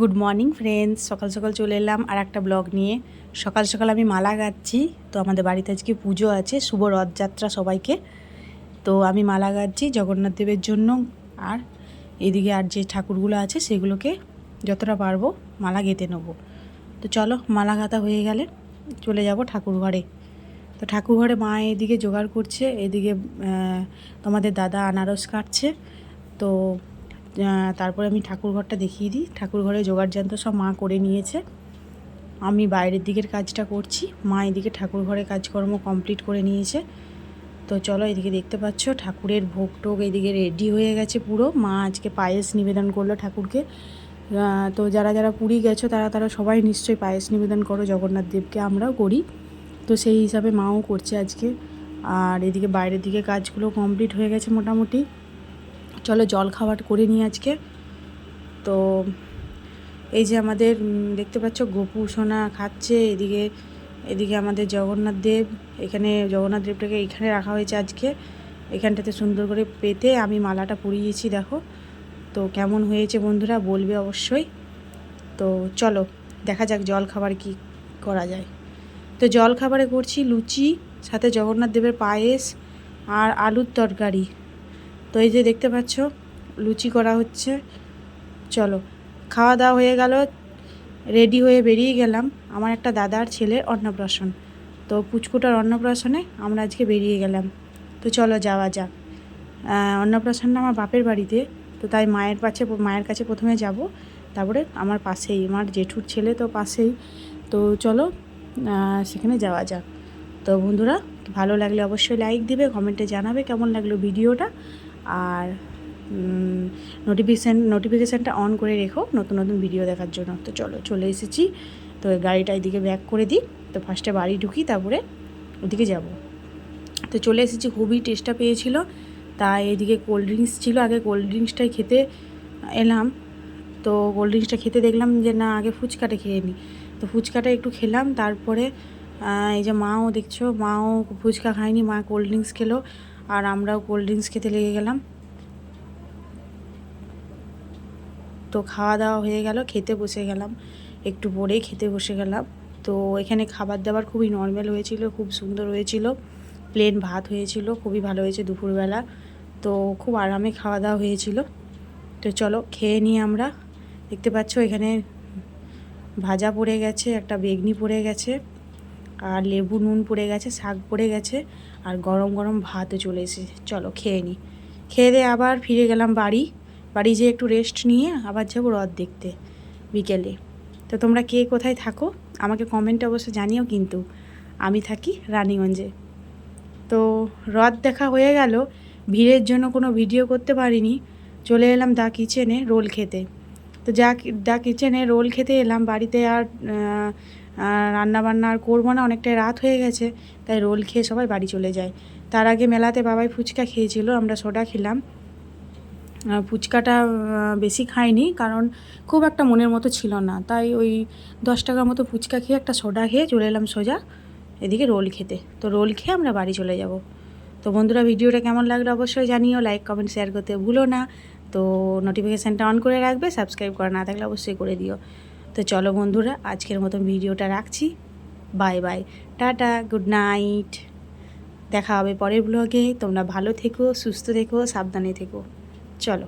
Good morning friends সকাল সকাল চলে এলাম আর একটা ব্লগ নিয়ে। সকাল সকাল আমি মালা গাচ্ছি। তো আমাদের বাড়িতে আজকে পুজো আছে, শুভ রথযাত্রা সবাইকে। তো আমি মালা গাচ্ছি জগন্নাথ দেবের জন্য। আর এদিকে আর যে ঠাকুরগুলো আছে, সেগুলোকে যতটা পারব মালা গেঁথে নেব। তো চলো, মালা গাঁথা হয়ে গেলে চলে যাব ঠাকুর ঘরে। তো ঠাকুর ঘরে মা এদিকে জোগাড় করছে, এদিকে তোমাদের দাদা আনারস কাটছে। তো তারপরে আমি ঠাকুর ঘরটা দেখিয়ে দিই। ঠাকুর ঘরে জোগাড় যন্ত্র সব মা করে নিয়েছে। আমি বাইরের দিকের কাজটা করছি। মা এদিকে ঠাকুর ঘরে কাজকর্ম কমপ্লিট করে নিয়েছে। তো চলো এদিকে দেখতে পাচ্ছ, ঠাকুরের ভোগ টোগ এদিকে রেডি হয়ে গেছে পুরো। মা আজকে পায়েস নিবেদন করল ঠাকুরকে। তো যারা যারা পুরী গেছো, তারা তারা সবাই নিশ্চয়ই পায়েস নিবেদন করো। জগন্নাথ দেবকে আমরাও করি। তো সেই হিসাবে মাও করছে আজকে। আর এদিকে বাইরের দিকে কাজগুলো কমপ্লিট হয়ে গেছে মোটামুটি। চলো জল খাবার করে নিই আজকে। তো এই যে আমাদের দেখতে পাচ্ছ গোপু সোনা খাচ্ছে, এদিকে এদিকে আমাদের জগন্নাথ দেব, এখানে জগন্নাথ দেবটাকে এখানে রাখা হয়েছে আজকে। এখানটাতে সুন্দর করে পেতে আমি মালাটা পরিয়েছি, দেখো। তো কেমন হয়েছে বন্ধুরা, বলবে অবশ্যই। তো চলো, দেখা যাক জল খাবার কি করা যায়। তো জল খাবারে করছি লুচি, সাথে জগন্নাথ দেবের পায়েস আর আলুর তরকারি। তো এই যে দেখতে পাচ্ছ, লুচি করা হচ্ছে। চলো, খাওয়া দাওয়া হয়ে গেল রেডি হয়ে বেরিয়ে গেলাম। আমার একটা দাদার ছেলের অন্নপ্রাশন। তো পুচকুটার অন্নপ্রাশনে আমরা আজকে বেরিয়ে গেলাম। তো চলো যাওয়া যাক। অন্নপ্রাশনটা আমার বাপের বাড়িতে, তো তাই মায়ের কাছে মায়ের কাছে প্রথমে যাব। তারপরে আমার পাশেই, আমার জেঠুর ছেলে তো পাশেই। তো চলো সেখানে যাওয়া যাক। তো বন্ধুরা, ভালো লাগলে অবশ্যই লাইক দিবে কমেন্টে জানাবে কেমন লাগল ভিডিওটা। আর নোটিফিকেশান নোটিফিকেশানটা অন করে রেখো, নতুন নতুন ভিডিও দেখার জন্য। তো চলো, চলে এসেছি। তো গাড়িটা এদিকে ব্যাক করে দিই। তো ফার্স্টে বাড়ি ঢুকি, তারপরে ওদিকে যাব। তো চলে এসেছি, খুবই টেস্টটা পেয়েছিল। তাই এদিকে কোল্ড ড্রিঙ্কস ছিল। আগে কোল্ড ড্রিঙ্কসটাই খেতে এলাম। তো কোল্ড ড্রিঙ্কসটা খেতে দেখলাম যে, না, আগে ফুচকাটা খেয়ে নিই তো ফুচকাটা একটু খেলাম। তারপরে এই যে মাও দেখছ, মাও ফুচকা খায়নি, মা কোল্ড ড্রিঙ্কস খেলো। আর আমরাও কোল্ড ড্রিঙ্কস খেতে লেগে গেলাম। তো খাওয়া দাওয়া হয়ে গেল, খেতে বসে গেলাম। একটু পরেই খেতে বসে গেলাম। তো এখানে খাবার দাবার খুবই নর্মাল হয়েছিল, খুব সুন্দর হয়েছিল। প্লেন ভাত হয়েছিল, খুবই ভালো হয়েছে দুপুরবেলা। তো খুব আরামে খাওয়া দাওয়া হয়েছিল। তো চলো খেয়ে নিই আমরা। দেখতে পাচ্ছ এখানে ভাজা পড়ে গেছে, একটা বেগনি পড়ে গেছে। আর লেবু নুন পড়ে গেছে, শাক পড়ে গেছে, আর গরম গরম ভাতও চলে এসেছে। চলো খেয়ে নিই খেয়ে দিয়ে আবার ফিরে গেলাম বাড়ি। বাড়ি যেয়ে একটু রেস্ট নিয়ে আবার যাব রথ দেখতে বিকেলে। তো তোমরা কে কোথায় থাকো? আমাকে কমেন্টে অবশ্যই জানিও কিন্তু। আমি থাকি রানীগঞ্জে। তো রথ দেখা হয়ে গেল। ভিড়ের জন্য কোনো ভিডিও করতে পারিনি। চলে এলাম দা কিচেনে রোল খেতে। তো যা, দা কিচেনে রোল খেতে এলাম। বাড়িতে আর রান্না বান্না আর করব না, অনেকটাই রাত হয়ে গেছে, তাই রোল খেয়ে সবাই বাড়ি চলে যায়। তার আগে মেলাতে বাবাই ফুচকা খেয়েছিল, আমরা সোডা খেলাম। ফুচকাটা বেশি খাইনি, কারণ খুব একটা মনের মতো ছিল না। তাই ওই দশ টাকার মতো ফুচকা খেয়ে একটা সোডা খেয়ে চলে এলাম সোজা এদিকে রোল খেতে। তো রোল খেয়ে আমরা বাড়ি চলে যাব। তো বন্ধুরা, ভিডিওটা কেমন লাগল অবশ্যই জানিও লাইক কমেন্ট শেয়ার করতে ভুলো না। তো নোটিফিকেশানটা অন করে রাখবে সাবস্ক্রাইব করা না থাকলে অবশ্যই করে দিও। তো চলো বন্ধুরা, আজকের মতন ভিডিওটা রাখছি। Bye bye, tata, good night. দেখা হবে পরের ব্লগে তোমরা ভালো থেকো, সুস্থ থেকো, সাবধানে থেকো। চলো।